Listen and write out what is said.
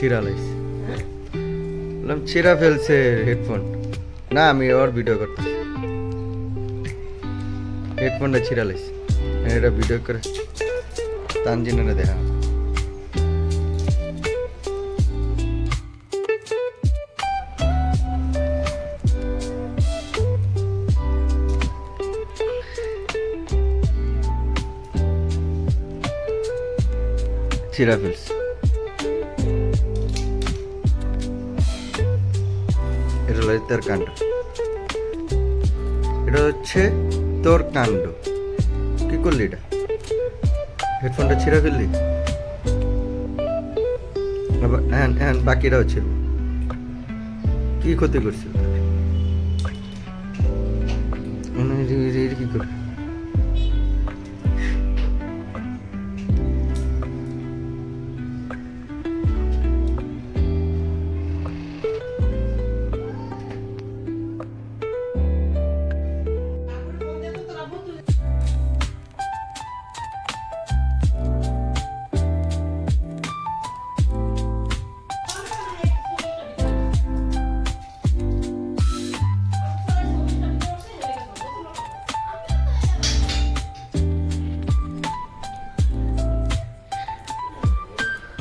ছিঁড়া লাইছে বললাম, ছিঁড়া ফেলছে হেডফোন না, আমি ওর ভিডিও করতে হেডফোনটা ছিঁড়া লাইছে এটা ভিডিও করে তানজিনারে দেখা ছিঁড়া ফেলছে। তোর কাণ্ড। এটা হচ্ছে তোর কাণ্ড। কি করলি এটা? হেডফোনটা ছিঁড়া ফেললি? হ্যাঁ হ্যাঁ বাকিটাও ছিল। কি ক্ষতি করছিল মানে কি করলি